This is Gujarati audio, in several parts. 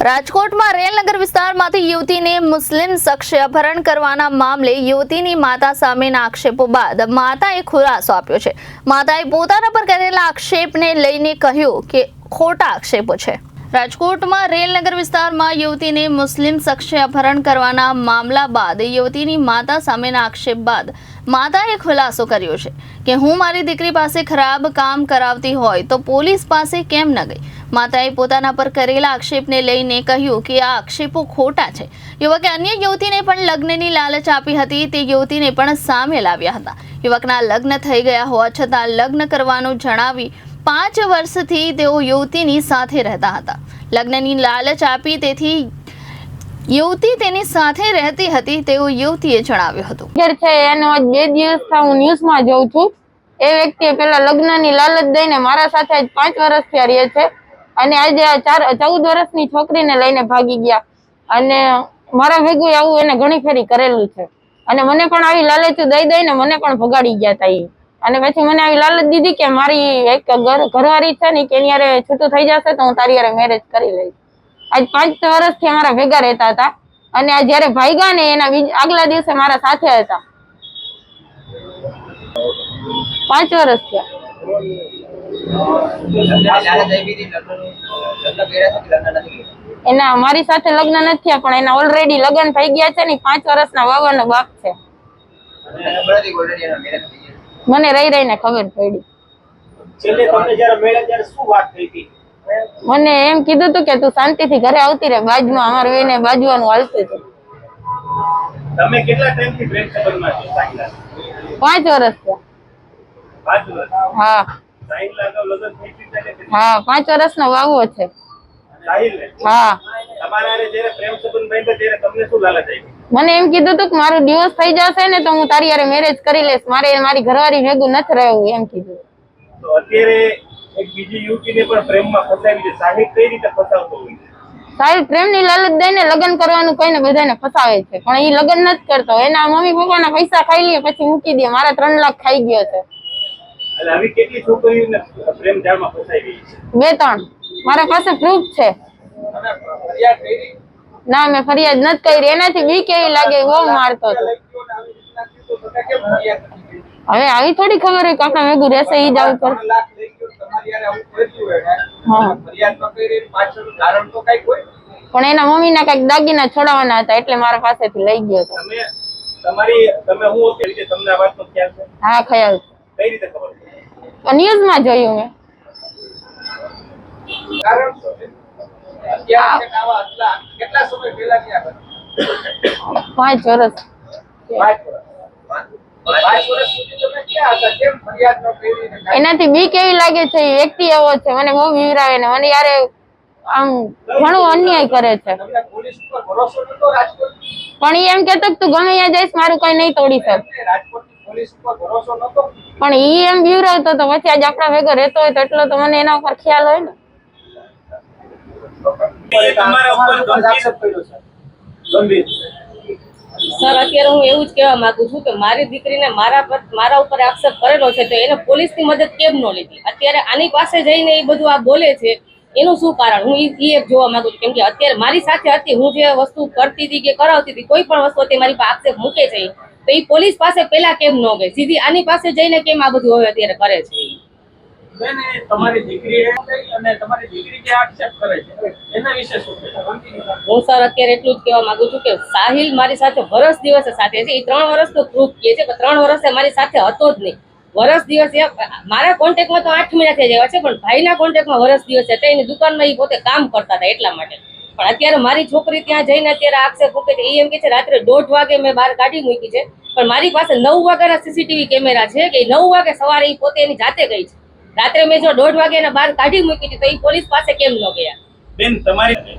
રાજકોટમાં રેલનગર વિસ્તારમાંથી યુવતીને મુસ્લિમ શખ્સે અપહરણ કરવાના મામલે યુવતીની માતા સામેના આક્ષેપો બાદ માતાએ ખુલાસો આપ્યો છે. માતાએ પોતાના પર કરેલા આક્ષેપને લઈને કહ્યું કે ખોટા આક્ષેપો છે. રાજકોટમાં રેલનગર વિસ્તારમાં યુવતીને મુસ્લિમ શખ્સે અપહરણ કરવાના મામલા બાદ યુવતીની માતા સામેના આક્ષેપ બાદ માતાએ ખુલાસો કર્યો છે કે હું મારી દીકરી પાસે ખરાબ કામ કરાવતી હોય તો પોલીસ પાસે કેમ ન ગઈ? માતાએ પોતાના પર કરેલા આક્ષેપને લઈને કહ્યું કે આ આક્ષેપો ખોટા છે. યુવકે અન્ય યુવતીને પણ લગ્નની લાલચ આપી હતી. તે યુવતીને પણ સામે લાવ્યા હતા. યુવકના લગ્ન થઈ ગયા હોવા છતાં લગ્ન કરવાનું જણાવી પાંચ વર્ષથી તેઓ યુવતીની સાથે રહેતા હતા. લગ્નની લાલચ આપી તેથી યુવતી તેની સાથે રહેતી હતી તેવું યુવતીએ જણાવ્યું હતું. ઘેર છે, એનો બે દિવસથી હું ન્યૂઝમાં જોઉં છું. એ વ્યક્તિએ પેલા લગ્નની લાલચ દઈને મારા સાથે આજ પાંચ વર્ષથી રહે છે અને આજે આ ચાર, ચૌદ વર્ષની છોકરીને લઈને ભાગી ગયા. અને મારા ભેગું આવું એને ઘણી ફેરી કરેલું છે. અને મને પણ આવી લાલચ દઈ દઈને મને પણ ભગાડી ગયા હતા ઈ. અને પછી મને આવી લાલચ દીધી કે મારી એક ઘર ઘરવાળી છે ને કે એની હારે છૂટું થઈ જશે તો હું તારી યારે મેરેજ કરી લઈશ. આજ પાંચ વર્ષથી અમારા ભેગા રહેતા હતા અને આ ભાઈ ભાગ્યા ને એના આગલા દિવસે મારા સાથે હતા. પાંચ વર્ષ થયા. એના મારી સાથે લગ્ન નથી પણ એના ઓલરેડી લગ્ન થઈ ગયા છે ને પાંચ વર્ષના વાવાનો બાપ છે. મને રહી રહીને ખબર પડી. છેલ્લે તમને જ્યારે મળ્યા ત્યારે શું વાત થઈ હતી? મને એમ કીધું હતું કે તું શાંતિથી ઘરે આવતી રહે બાજુમાં અમારે વહીને બાજુવાનું હાલતું હતું તમે કેટલા ટાઈમથી પ્રેમ સંબંધમાં છો? સાહિલા પાંચ વર્ષ થયા. પાંચ વર્ષ હા. લગ્ન થઈ હા પાંચ વર્ષનો વાવો છે. સાહિલ હા. તમારા જ્યારે પ્રેમ સંબંધ બાંધ્યો ત્યારે તમને શું લાલચ આવી મને એમ કીધું હતું કે મારું ડિવોર્સ થઈ જશે ને તો હું તારી યારે મેરેજ કરી લઈશ. મારે મારી ઘરવાળી ભેગું નથી રહેવું એમ કીધું. તો અત્યારે એક બીજી યુવતીને પણ પ્રેમમાં ફસાવી છે. સાહેબ કઈ રીતે ફસાવતો હોય સાહેબ પ્રેમની લાલચ દઈને લગ્ન કરવાનું કહીને બધાને ફસાવે છે. પણ એ લગ્ન નથી કરતો. એના મમ્મી પપ્પાના પૈસા ખાઈ લે પછી મૂકી દે. મારા ત્રણ લાખ ખાઈ ગયો છે. એટલે આવી કેટલી છોકરીઓને પ્રેમ જાળમાં ફસાવી છે? બે ત્રણ. મારા પાસે પ્રૂફ છે. ના મેં ફરિયાદ નથી કરી. એનાથી બી કેવી લાગે બહુ મારતો હતો. હવે આવી થોડી ખબર હોય કે આપણે ભેગું રહેશે ઈ જ આવું હા. પણ એના મમ્મીના કંઈક દાગીના છોડાવવાના હતા એટલે મારા પાસેથી લઈ ગયો હતો. તમારી તમે હું હતી રીતે તમને આ વાતનો ખ્યાલ છે? હા ખ્યાલ છે. કઈ રીતે ખબર છે? ન્યૂઝમાં જોયું મેં. પાંચ વર્ષ એનાથી બી કેવી લાગે છે એ વ્યક્તિ એવો છે મને બહુ વિવરાવે ને મને યારે આમ ઘણું અન્યાય કરે છે. પણ એ એમ કેતો તું ગમે ત્યાં જઈશ મારું કઈ નહીં તોડી શક. પણ ઈ એમ બીવરાવતો તો પછી આજે આપણા ભેગો રહેતો હોય તો એટલો તો મને એના ઉપર ખ્યાલ હોય ને તમારા ઉપર ગંભીર ગંભીર સર અત્યારે હું એવું જ કહેવા માંગુ છું કે મારી દીકરીને મારા પર મારા ઉપર આક્ષેપ કરેલો છે તો એને પોલીસની મદદ કેમ ન લીધી? અત્યારે આની પાસે જઈને એ બધું આ બોલે છે એનું શું કારણ? હું ઈ ઈ એક જોવા માંગુ છું કેમ કે અત્યારે મારી સાથે હતી હું જે વસ્તુ કરતી હતી કે કરાવતી હતી કોઈ પણ વસ્તુ હતી મારી પાસે આક્ષેપ મૂકે છે તો એ પોલીસ પાસે પેલા કેમ ન ગઈ? સીધી આની પાસે જઈને કેમ આ બધું હવે અત્યારે કરે છે? બેન, તમારી દીકરી અને તમારી દીકરી જે આક્ષેપ કરે છે એના વિશે શું હું સર અત્યારે એટલું જ કહેવા માંગુ છું કે સાહિલ મારી સાથે વરસ દિવસે સાથે છે. એ ત્રણ વર્ષનો પ્રૂફ કહે છે કે ત્રણ વર્ષે મારી સાથે હતો જ નહીં. વરસ દિવસ મારા કોન્ટેક્ટમાં તો આઠ મહિના થઈ ગયા છે પણ ભાઈના કોન્ટેક્ટમાં વરસ દિવસ હતા. એની દુકાનમાં એ પોતે કામ કરતા હતા એટલા માટે. પણ અત્યારે મારી છોકરી ત્યાં જઈને અત્યારે આક્ષેપ મૂકે છે. એ એમ કે છે રાત્રે દોઢ વાગે મેં બહાર કાઢી મૂકી છે. પણ મારી પાસે નવ વાગ્યાના સીસીટીવી કેમેરા છે કે નવ વાગે સવારે એ પોતે એની જાતે ગઈ છે. રાત્રે મેં જો દોઢ વાગે બહાર કાઢી મૂકી તો એ પોલીસ પાસે કેમ ન ગયા? બેન, તમારી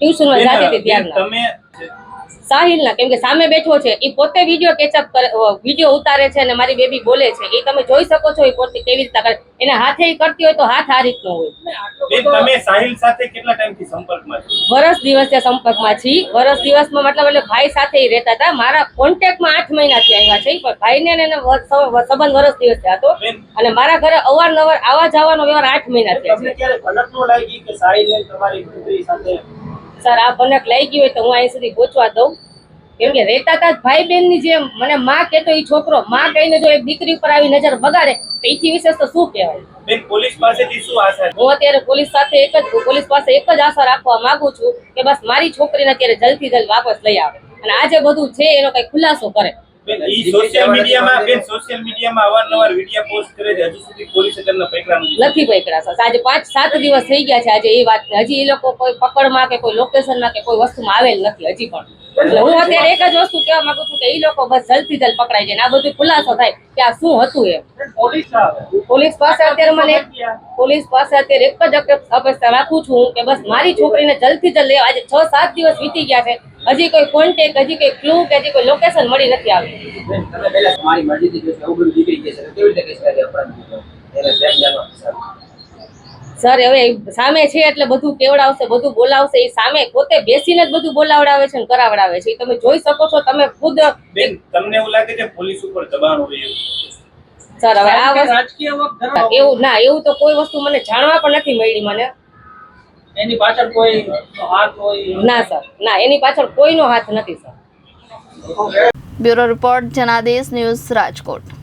ટ્યુશનમાં જાતી હતી ત્યારના તમે સાહિલના કેમ કે સામે બેઠો છે એ પોતે વીડિયો કેચઅપ કરે વીડિયો ઉતારે છે અને મારી બેબી બોલે છે. એ તમે જોઈ શકો છો એ પોતે કેવી રીતે કરે. એને હાથે કરતી હોય તો હાથ આ રીતનો હોય. તમે સાહિલ સાથે કેટલા ટાઈમથી સંપર્કમાં છો? વરસ દિવસે સંપર્કમાં છી. વરસ દિવસમાં મતલબ એટલે ભાઈ સાથે રહેતા હતા. મારા કોન્ટેક્ટમાં આઠ મહિનાથી આવ્યા છે પણ ભાઈને ને એને સંબંધ વરસ દિવસે હતો. અને મારા ઘરે અવારનવાર આવા જવાનો વ્યવહાર આઠ મહિનાથી છે. તમને ક્યારે ભનક લાગી કે સાહિલ તમારી પુત્રી સાથે સર આ ભનક લઈ ગયું હોય તો હું અહીં સુધી પહોંચવા દઉં. કેમ કે રહેતા હતા ભાઈ બહેનની જેમ મને માં કેતો એ છોકરો માં કહીને જો એક દીકરી ઉપર આવી નજર બગાડે તો એથી વિશેષ તો શું કહેવાય? પોલીસ પાસેથી શું આશા હું અત્યારે પોલીસ સાથે એક જ પોલીસ પાસે એક જ આશા રાખવા માંગુ છું કે બસ મારી છોકરીને અત્યારે જલ્દથી જલ્દ વાપસ લઈ આવે. અને આ જે બધું છે એનો કઈ ખુલાસો કરે. બેન ઈ સોશિયલ મીડિયામાં બેન સોશિયલ મીડિયામાં અવારનવાર વીડિયો પોસ્ટ કરે છે. હજુ સુધી પોલીસે તેમને પકડ્યા નથી નથી પકડા સર આજે પાંચ સાત દિવસ થઈ ગયા છે. આજે એ વાત હજી એ લોકો કોઈ પકડમાં કે કોઈ લોકેશનમાં કે કોઈ વસ્તુમાં આવેલ નથી હજી પણ. હું અત્યારે એક જ વસ્તુ કહેવા માંગુ છું કે એ લોકો બસ જલ્દથી જલ્દ પકડાઈ જાય. આ બધું ખુલાસો થાય કે આ શું હતું એમ. પોલીસ પાસે અત્યારે મને પોલીસ પાસે અત્યારે એક જ અપે- અપેક્ષા રાખું છું કે બસ મારી છોકરીને જલ્દથી જલ્દ લેવા આજે છ સાત દિવસ વીતી ગયા છે. હજી કોઈ કોન્ટેક હજી કોઈ ક્લુ કે હજી કોઈ લોકેશન મળી નથી આવી. સારું. હવે સામે છે એટલે બધું કેવડાવશે બધું બોલાવશે એ સામે પોતે બેસીને જ બધું બોલાવડાવે છે અને કરાવડાવે છે. એ તમે જોઈ શકો છો તમે ખુદ બેન તમને એવું લાગે છે પોલીસ ઉપર દબાણ હોય સર હવે આ વસ્તુ રાજકીય એવું ના એવું તો કોઈ વસ્તુ મને જાણવા પણ નથી મળી મને. એની પાછળ કોઈ હાથ હોય? ના સર. ના એની પાછળ કોઈનો હાથ નથી sir. Bureau report Janadesh news Rajkot.